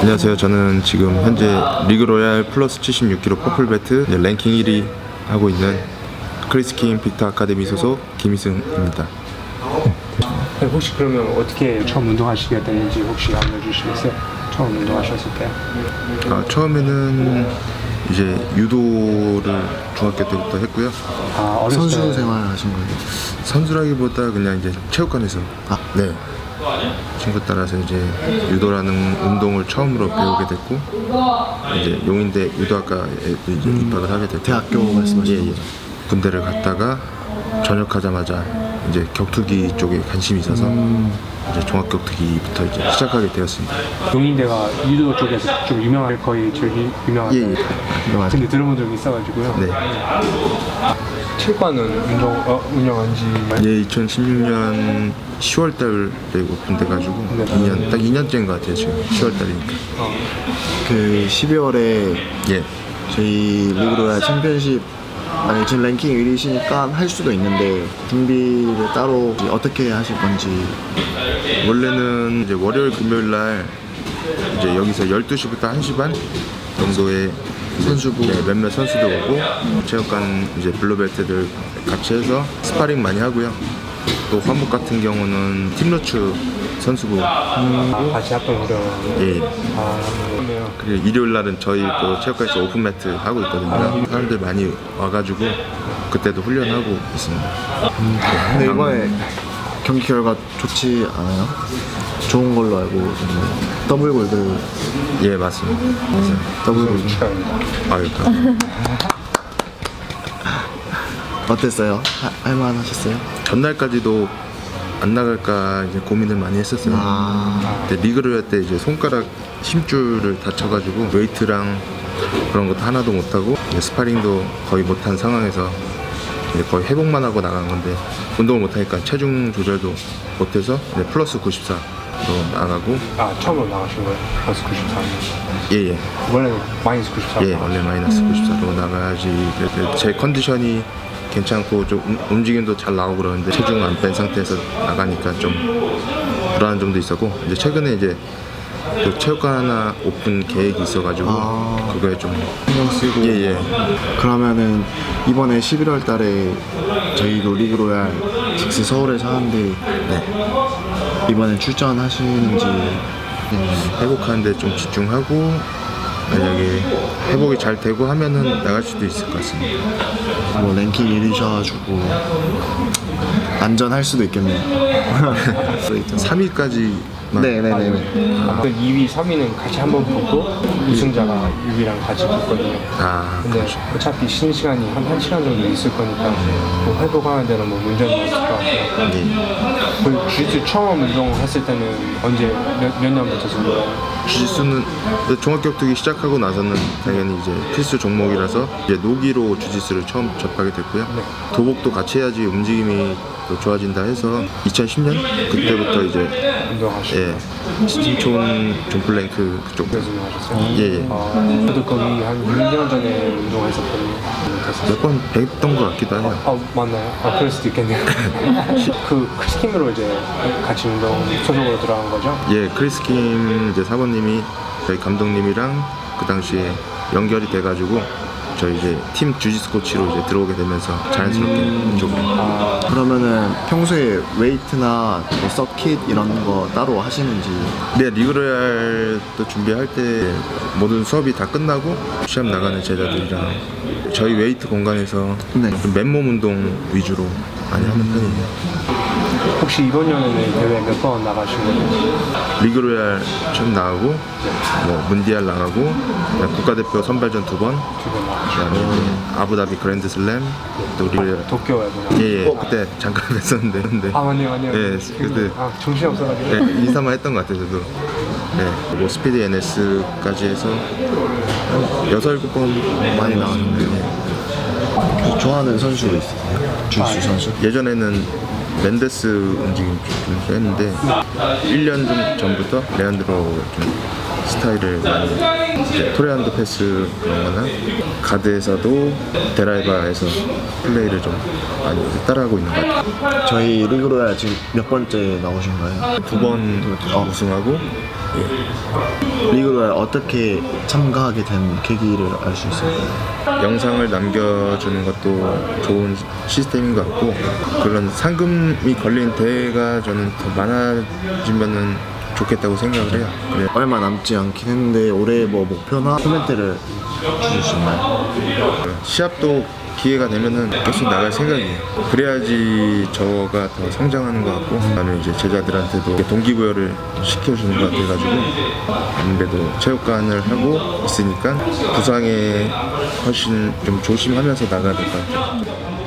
안녕하세요. 저는 지금 현재 리그로얄 플러스 76kg 퍼플베트 이제 랭킹 1위 하고 있는 크리스킨 빅터 아카데미 소속 김희승입니다. 네, 혹시 그러면 어떻게 처음 운동하시게 됐는지 혹시 알려주시겠어요? 처음 운동하셨을 때? 아, 처음에는 이제 유도를 중학교 때부터 했고요. 아, 어렸을 선수 때 생활 하신 거예요? 선수라기보다 그냥 이제 체육관에서 아. 네 친구 따라서 이제 유도라는 운동을 처음으로 배우게 됐고 이제 용인대 유도학과에 또 이제 입학을 하게 됐고 대학교 말씀하시는 예, 예. 군대를 갔다가 전역하자마자 이제 격투기 쪽에 관심이 있어서 음. 이제 종합격투기부터 이제 시작하게 되었습니다. 용인대가 유도 쪽에서 좀 유명한 거의 제일 유- 유명한 예, 예. 근데 들어본 적이 있어가지고요. 네. 체육관은 운동 어, 운영한 지 예, 2016년 10월 달에 오픈돼가지고 네. 2년 딱 2년째인 것 같아요 지금 10월 달이니까. 그 12월에 예. 저희 리그로얄 챔피언십 아니 지금 랭킹 1위시니까 할 수도 있는데 준비를 따로 어떻게 하실 건지 원래는 이제 월요일 금요일 날 이제 여기서 12시부터 1시 반 정도에 선수부 네, 몇몇 선수들 오고 체육관 이제 블루벨트들 같이 해서 스파링 많이 하고요. 또 화목 같은 경우는 팀로츠 선수부 아, 같이 합동 운영. 예. 아, 그러네요. 그리고 일요일 날은 저희 또 체육관에서 오픈 매트 하고 있거든요. 사람들 많이 와가지고 그때도 훈련하고 있습니다. 근데 이번에 경기 결과 좋지 않아요? 좋은 걸로 알고 있는데 더블 골드 예 맞습니다. 맞아요. 더블 골드. 아유 감- 어땠어요? 하- 할만하셨어요? 전날까지도 안 나갈까 이제 고민을 많이 했었어요. 아 근데 리그를 할 때 이제 손가락 힘줄을 다쳐가지고 웨이트랑 그런 것도 하나도 못하고 이제 스파링도 거의 못한 상황에서 이제 거의 회복만 하고 나간 건데 운동을 못하니까 체중 조절도 못해서 이제 플러스 94로 나가고 아, 처음으로 나가신 거예요? 플러스 94. 예예 원래는 마이너스 94. 예, 원래 마이너스 94로 나가야지 그래도 제 컨디션이 괜찮고 좀 움- 움직임도 잘 나오고 그러는데 체중 안 뺀 상태에서 나가니까 좀 불안한 점도 있었고 이제 최근에 이제 또 체육관 하나 오픈 계획이 있어가지고 아. 그거에 좀 신경 쓰고 예예 그러면은 이번에 11월 달에 저희 로리그로얄 직스 서울에서 하는데 네. 이번에 출전하시는지 네. 회복하는데 좀 집중하고 만약에 회복이 잘 되고 하면은 나갈 수도 있을 것 같습니다. 뭐 랭킹 1위셔가지고 안전할 수도 있겠네요. 3위까지만 네네네. 아, 그 2위, 3위는 같이 한번 붙고 우승자가 6위랑 같이 붙거든요. 아 근데 어차피 쉬는 시간이 한 1시간 정도 있을 거니까 뭐 회복하는 데는 뭐 문제는 없을 것 같고요. 예. 그 주짓수 처음 운동했을 때는 언제 몇, 몇 년부터 정도? 주짓수는 종합격투기 시작하고 나서는 당연히 이제 필수 종목이라서 이제 노기로 주짓수를 처음 접하게 됐고요. 네. 도복도 같이 해야지 움직임이 또 좋아진다 해서 2010년 그때부터 이제 운동하시고 예 신촌 존플랭크 그쪽 그래서 운동하셨어요? 예 예 아, 저도 거기 한 6년 전에 운동했었거든요. 몇 번 뵀던 것 같기도 해요. 아 맞나요? 아 그럴 수도 있겠네요. 그 크리스킴으로 이제 같이 운동 소속으로 들어간 거죠? 예 크리스킴 이제 사모님이 저희 감독님이랑 그 당시에 연결이 돼가지고 저희 이제 팀 주짓수 코치로 이제 들어오게 되면서 자연스럽게 이쪽으로 아 그러면은 평소에 웨이트나 뭐 서킷 이런 거 따로 하시는지 네, 리그로얄 또 준비할 때 모든 수업이 다 끝나고 시합 나가는 제자들이랑 저희 웨이트 공간에서 네. 좀 맨몸 운동 위주로 많이 하는 편이에요. 혹시 이번 년에는 대회 몇 번 나가신 거예요? 리그로얄 처음 나가고 뭐 문디알 나가고 그다음에 국가대표 선발전 두 번, 두번 나가신 그다음에 이제 아부다비 그랜드슬램 또 리그로얄. 도쿄에 그냥 예예. 그때 잠깐 뵀었는데 근데. 아 맞네요 맞네요. 예, 그때. 아 정신 이 없어가지고. 네, 인사만 했던 것 같아요, 저도. 네, 뭐 스피드 NS까지 해서 한 여섯 일곱 번 많이 나왔는데. 좋아하는 선수 있으세요? 주짓수 선수? 예전에는 멘데스 움직임 좀, 좀 했는데 1년 좀 전부터 레안드로 좀 스타일을 많이 이제 토레안드 패스 그런 거나 가드에서도 데라이바에서 플레이를 좀 많이 따라하고 있는 것 같아요. 저희 리그로얄 지금 몇 번째 나오신 거예요? 두 번 우승하고 리그로에 어떻게 참가하게 된 계기를 알 수 있을까요? 영상을 남겨주는 것도 좋은 시스템인 것 같고 그런 상금이 걸린 대회가 저는 더 많아지면은 좋겠다고 생각을 해요. 그래 얼마 남지 않긴 했는데 올해 뭐 목표나 코멘트를 수 있나요? 시합도 기회가 되면은 계속 나갈 생각이에요. 그래야지 저가 더 성장하는 것 같고, 그다음에 이제 제자들한테도 동기부여를 시켜주는 것 같아가지고 아무래도 체육관을 하고 있으니까 부상에 훨씬 좀 조심하면서 나가야 될 것 같아요.